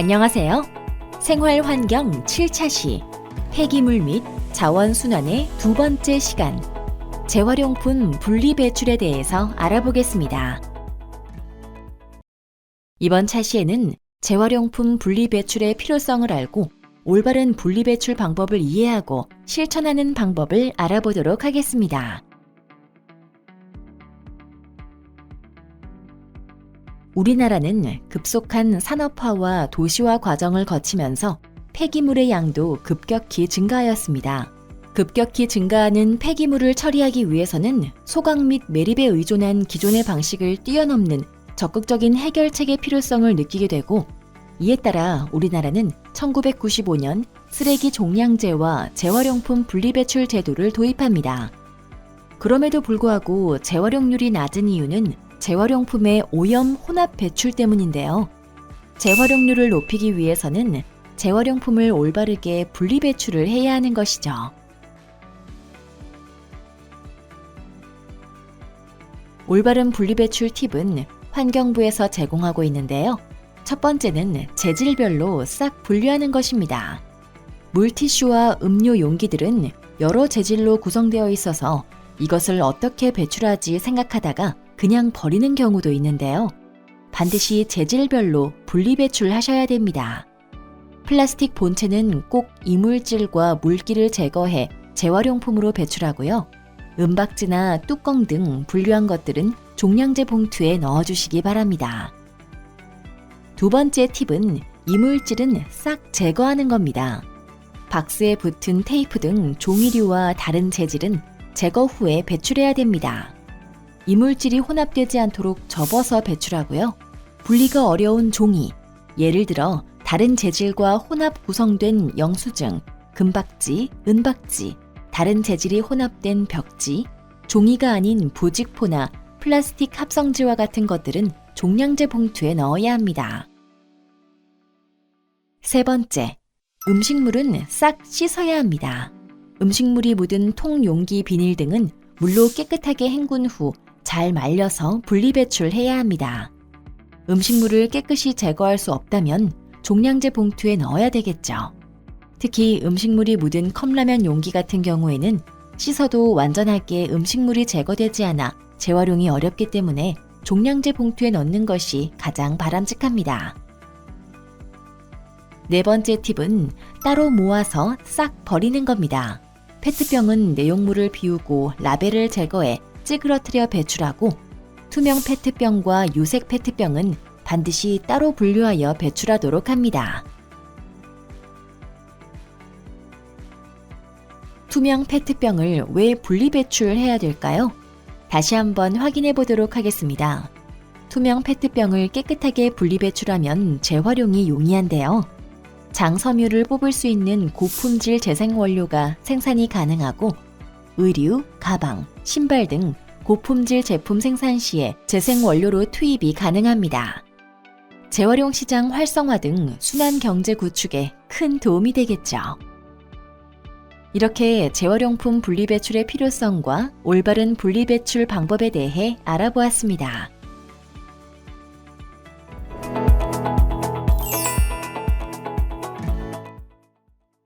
안녕하세요. 생활 환경 7차 시 폐기물 및 자원 순환의 두 번째 시간 재활용품 분리 배출에 대해서 알아보겠습니다. 이번 차시에는 재활용품 분리 배출의 필요성을 알고 올바른 분리 배출 방법을 이해하고 실천하는 방법을 알아보도록 하겠습니다. 우리나라는 급속한 산업화와 도시화 과정을 거치면서 폐기물의 양도 급격히 증가하였습니다. 급격히 증가하는 폐기물을 처리하기 위해서는 소각 및 매립에 의존한 기존의 방식을 뛰어넘는 적극적인 해결책의 필요성을 느끼게 되고 이에 따라 우리나라는 1995년 쓰레기 종량제와 재활용품 분리배출 제도를 도입합니다. 그럼에도 불구하고 재활용률이 낮은 이유는 재활용품의 오염 혼합 배출 때문인데요. 재활용률을 높이기 위해서는 재활용품을 올바르게 분리 배출을 해야 하는 것이죠. 올바른 분리 배출 팁은 환경부에서 제공하고 있는데요. 첫 번째는 재질별로 싹 분류하는 것입니다. 물티슈와 음료 용기들은 여러 재질로 구성되어 있어서 이것을 어떻게 배출하지 생각하다가 그냥 버리는 경우도 있는데요. 반드시 재질별로 분리 배출하셔야 됩니다. 플라스틱 본체는 꼭 이물질과 물기를 제거해 재활용품으로 배출하고요. 은박지나 뚜껑 등 분류한 것들은 종량제 봉투에 넣어주시기 바랍니다. 두 번째 팁은 이물질은 싹 제거하는 겁니다. 박스에 붙은 테이프 등 종이류와 다른 재질은 제거 후에 배출해야 됩니다. 이물질이 혼합되지 않도록 접어서 배출하고요. 분리가 어려운 종이, 예를 들어 다른 재질과 혼합 구성된 영수증, 금박지, 은박지, 다른 재질이 혼합된 벽지, 종이가 아닌 부직포나 플라스틱 합성지와 같은 것들은 종량제 봉투에 넣어야 합니다. 세 번째, 음식물은 싹 씻어야 합니다. 음식물이 묻은 통, 용기, 비닐 등은 물로 깨끗하게 헹군 후 잘 말려서 분리 배출해야 합니다. 음식물을 깨끗이 제거할 수 없다면 종량제 봉투에 넣어야 되겠죠. 특히 음식물이 묻은 컵라면 용기 같은 경우에는 씻어도 완전하게 음식물이 제거되지 않아 재활용이 어렵기 때문에 종량제 봉투에 넣는 것이 가장 바람직합니다. 네 번째 팁은 따로 모아서 싹 버리는 겁니다. 페트병은 내용물을 비우고 라벨을 제거해 찌그러뜨려 배출하고 투명 페트병과 유색 페트병은 반드시 따로 분류하여 배출하도록 합니다. 투명 페트병을 왜 분리 배출해야 될까요? 다시 한번 확인해 보도록 하겠습니다. 투명 페트병을 깨끗하게 분리 배출하면 재활용이 용이한데요. 장섬유를 뽑을 수 있는 고품질 재생 원료가 생산이 가능하고 의류, 가방, 신발 등 고품질 제품 생산 시에 재생 원료로 투입이 가능합니다. 재활용 시장 활성화 등 순환 경제 구축에 큰 도움이 되겠죠. 이렇게 재활용품 분리배출의 필요성과 올바른 분리배출 방법에 대해 알아보았습니다.